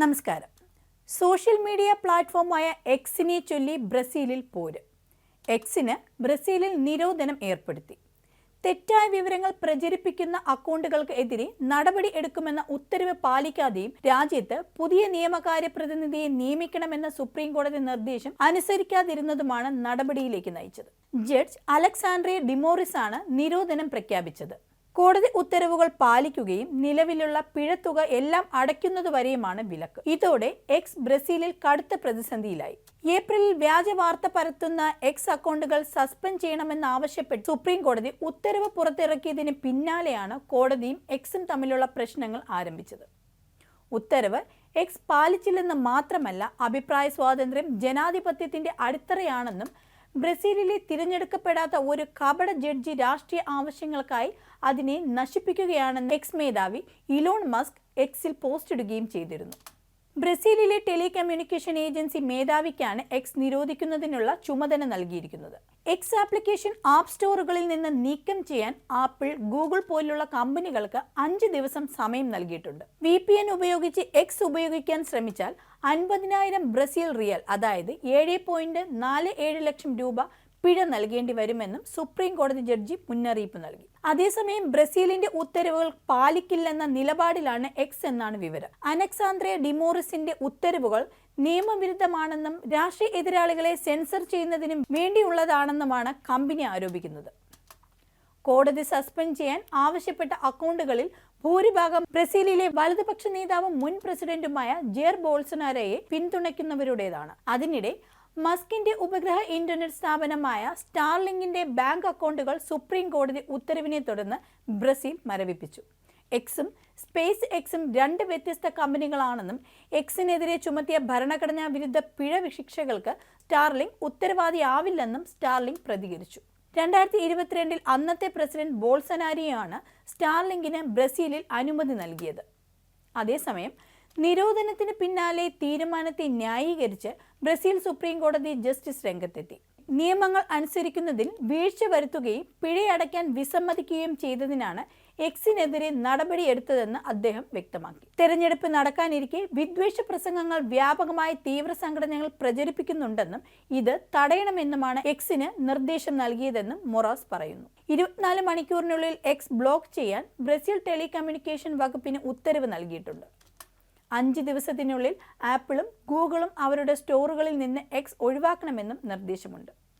നമസ്കാരം. Social media പ്ലാറ്റ്ഫോമായ എക്സിനെ ചൊല്ലി ബ്രസീലിൽ പോര്. എക്സിന് ബ്രസീലിൽ നിരോധനം ഏർപ്പെടുത്തി. തെറ്റായ വിവരങ്ങൾ പ്രചരിപ്പിക്കുന്ന അക്കൗണ്ടുകൾക്ക് എതിരെ നടപടി എടുക്കുമെന്ന ഉത്തരവ് പാലിക്കാതെയും രാജ്യത്ത് പുതിയ നിയമകാര്യ പ്രതിനിധിയെ നിയമിക്കണമെന്ന സുപ്രീം കോടതി നിർദ്ദേശം അനുസരിക്കാതിരുന്നതുമാണ് നടപടിയിലേക്ക് നയിച്ചത്. ജഡ്ജ് അലക്സാൻഡ്രിയ ഡിമോറിസ് ആണ് നിരോധനം പ്രഖ്യാപിച്ചത്. കോടതി ഉത്തരവുകൾ പാലിക്കുകയും നിലവിലുള്ള പിഴത്തുക എല്ലാം അടയ്ക്കുന്നതുവരെയുമാണ് വിലക്ക്. ഇതോടെ എക്സ് ബ്രസീലിൽ കടുത്ത പ്രതിസന്ധിയിലായി. ഏപ്രിലിൽ വ്യാജ വാർത്ത പരത്തുന്ന എക്സ് അക്കൗണ്ടുകൾ സസ്പെൻഡ് ചെയ്യണമെന്നാവശ്യപ്പെട്ട് സുപ്രീം കോടതി ഉത്തരവ് പുറത്തിറക്കിയതിന് പിന്നാലെയാണ് കോടതിയും എക്സും തമ്മിലുള്ള പ്രശ്നങ്ങൾ ആരംഭിച്ചത്. ഉത്തരവ് എക്സ് പാലിച്ചില്ലെന്ന് മാത്രമല്ല അഭിപ്രായ സ്വാതന്ത്ര്യം ജനാധിപത്യത്തിന്റെ അടിത്തറയാണെന്നും ബ്രസീലിലെ തിരഞ്ഞെടുക്കപ്പെടാത്ത ഒരു കപട ജഡ്ജി രാഷ്ട്രീയ ആവശ്യങ്ങൾക്കായി അതിനെ നശിപ്പിക്കുകയാണെന്ന് എക്സ് മേധാവി ഇലോൺ മസ്ക് എക്സിൽ പോസ്റ്റ് ഇടുകയും ചെയ്തിരുന്നു. ബ്രസീലിലെ ടെലികമ്മ്യൂണിക്കേഷൻ ഏജൻസി മേധാവിക്കാണ് എക്സ് നിരോധിക്കുന്നതിനുള്ള ചുമതല നൽകിയിരിക്കുന്നത്. എക്സ് ആപ്ലിക്കേഷൻ ആപ്പ് സ്റ്റോറുകളിൽ നിന്ന് നീക്കം ചെയ്യാൻ ആപ്പിൾ ഗൂഗിൾ പോലുള്ള കമ്പനികൾക്ക് അഞ്ച് ദിവസം സമയം നൽകിയിട്ടുണ്ട്. വി പി എൻ ഉപയോഗിച്ച് എക്സ് ഉപയോഗിക്കാൻ ശ്രമിച്ചാൽ അൻപതിനായിരം ബ്രസീൽ റിയൽ അതായത് ഏഴ് പോയിന്റ് നാല് ഏഴ് ലക്ഷം രൂപ പിഴ നൽകേണ്ടി വരുമെന്നും സുപ്രീം കോടതി ജഡ്ജി മുന്നറിയിപ്പ് നൽകി. അതേസമയം ബ്രസീലിന്റെ ഉത്തരവുകൾ പാലിക്കില്ലെന്ന നിലപാടിലാണ് എക്സ് എന്നാണ് വിവരം. അനക്സാന്ദ്രിയ ഡിമോറിസിന്റെ ഉത്തരവുകൾ നിയമവിരുദ്ധമാണെന്നും രാഷ്ട്രീയ എതിരാളികളെ സെൻസർ ചെയ്യുന്നതിനും വേണ്ടിയുള്ളതാണെന്നുമാണ് കമ്പനി ആരോപിക്കുന്നത്. കോടതി സസ്പെൻഡ് ചെയ്യാൻ ആവശ്യപ്പെട്ട അക്കൗണ്ടുകളിൽ ഭൂരിഭാഗം ബ്രസീലിലെ വലതുപക്ഷ നേതാവും മുൻ പ്രസിഡന്റുമായ ജെയർ ബോൾസനാരയെ പിന്തുണയ്ക്കുന്നവരുടേതാണ്. അതിനിടെ മസ്കിന്റെ ഉപഗ്രഹ ഇന്റർനെറ്റ് സ്ഥാപനമായ സ്റ്റാർലിങ്കിന്റെ ബാങ്ക് അക്കൗണ്ടുകൾ സുപ്രീം കോടതി ഉത്തരവിനെ തുടർന്ന് ബ്രസീൽ മരവിപ്പിച്ചു. എക്സും സ്പേസ് എക്സും രണ്ട് വ്യത്യസ്ത കമ്പനികളാണെന്നും എക്സിനെതിരെ ചുമത്തിയ ഭരണഘടനാ വിരുദ്ധ പിഴ ശിക്ഷകൾക്ക് സ്റ്റാർലിംഗ് ഉത്തരവാദിയാവില്ലെന്നും സ്റ്റാർലിംഗ് പ്രതികരിച്ചു. രണ്ടായിരത്തി ഇരുപത്തിരണ്ടിൽ അന്നത്തെ പ്രസിഡന്റ് ബോൾസനാരിയാണ് സ്റ്റാർലിങ്കിന് ബ്രസീലിൽ അനുമതി നൽകിയത്. അതേസമയം നിരോധനത്തിന് പിന്നാലെ തീരുമാനത്തെ ന്യായീകരിച്ച് ബ്രസീൽ സുപ്രീം കോടതി ജസ്റ്റിസ് രംഗത്തെത്തി. നിയമങ്ങൾ അനുസരിക്കുന്നതിൽ വീഴ്ച വരുത്തുകയും പിഴയടയ്ക്കാൻ വിസമ്മതിക്കുകയും ചെയ്തതിനാണ് എക്സിനെതിരെ നടപടിയെടുത്തതെന്ന് അദ്ദേഹം വ്യക്തമാക്കി. തെരഞ്ഞെടുപ്പ് നടക്കാനിരിക്കെ വിദ്വേഷ പ്രസംഗങ്ങൾ വ്യാപകമായി തീവ്ര സംഘടനകൾ പ്രചരിപ്പിക്കുന്നുണ്ടെന്നും ഇത് തടയണമെന്നുമാണ് എക്സിന് നിർദ്ദേശം നൽകിയതെന്നും മൊറാസ് പറയുന്നു. ഇരുപത്തിനാല് മണിക്കൂറിനുള്ളിൽ എക്സ് ബ്ലോക്ക് ചെയ്യാൻ ബ്രസീൽ ടെലികമ്മ്യൂണിക്കേഷൻ വകുപ്പിന് ഉത്തരവ് നൽകിയിട്ടുണ്ട്. അഞ്ച് ദിവസത്തിനുള്ളിൽ ആപ്പിളും ഗൂഗിളും അവരുടെ സ്റ്റോറുകളിൽ നിന്ന് എക്സ് ഒഴിവാക്കണമെന്നും നിർദ്ദേശമുണ്ട്